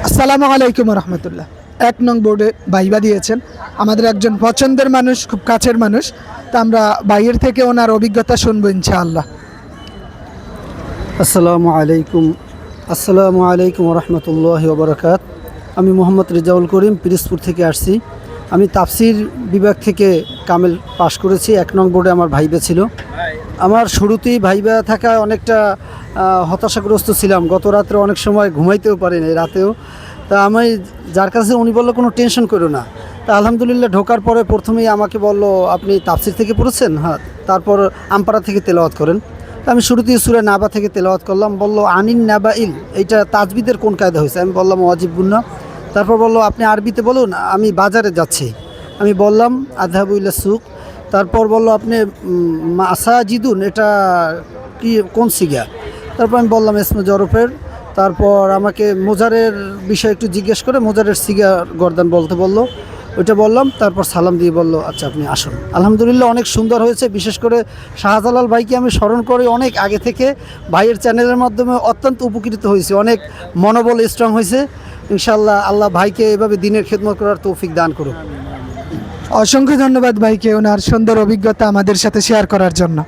আসসালামু আলাইকুম রহমতুল্লাহ। এক নং বোর্ডে ভাইবা দিয়েছেন। আমাদের একজন পছন্দের মানুষ, খুব কাছের মানুষ। তা আমরা বাইরের থেকে ওনার অভিজ্ঞতা শুনব ইনশাআল্লাহ। আসসালামু আলাইকুম। আসসালামু আলাইকুম রহমতুল্লাহ বরকাত আমি মোহাম্মদ রেজাউল করিম, পিরিজপুর থেকে আসছি। আমি তাফসির বিভাগ থেকে কামেল পাশ করেছি। এক নং বোর্ডে আমার ভাইবা ছিল। আমার শুরুতেই ভাইবা থাকা অনেকটা হতাশাগ্রস্ত ছিলাম। গত রাত্রে অনেক সময় ঘুমাইতেও পারিনি, রাতেও। তা আমি যার কাছে উনি বলল, কোনো টেনশন করো না। তা আলহামদুলিল্লাহ ঢোকার পরে প্রথমেই আমাকে বলল, আপনি তাফসির থেকে পড়েছেন? হ্যাঁ। তারপর আমপাড়া থেকে তেলাওয়াত করেন। আমি শুরুতেই সুরে নাবা থেকে তেলাওয়াত করলাম। বলল, আনিন নাবা ইল এইটা তাজবিদের কোন কায়দা হয়েছে? আমি বললাম ওয়াজিবুন্না তারপর বলল, আপনি আরবিতে বলুন, আমি বাজারে যাচ্ছি। আমি বললাম আধাবুল্লা সুক তারপর বলল আপনি মাসাজিদুন, এটা কি, কোন সিগা? তারপর আমি বললাম এসমে জরফের। তারপর আমাকে মোজারের বিষয়ে একটু জিজ্ঞেস করে মোজারের সিগা গর্দান বলতে বলল। ওইটা বললাম, তারপর সালাম দিয়ে বলল আচ্ছা আপনি আসুন। আলহামদুলিল্লাহ অনেক সুন্দর হয়েছে, বিশেষ করে শাহজালাল ভাইকে আমি স্মরণ করি অনেক আগে থেকে। ভাইয়ের চ্যানেলের মাধ্যমে অত্যন্ত উপকৃত হয়েছে, অনেক মনোবল স্ট্রং হয়েছে। ইনশাল্লাহ আল্লাহ ভাইকে এভাবে দিনের খেদমত করার তৌফিক দান করুক। অসংখ্য ধন্যবাদ ভাইকে ওনার সুন্দর অভিজ্ঞতা আমাদের সাথে শেয়ার করার জন্য।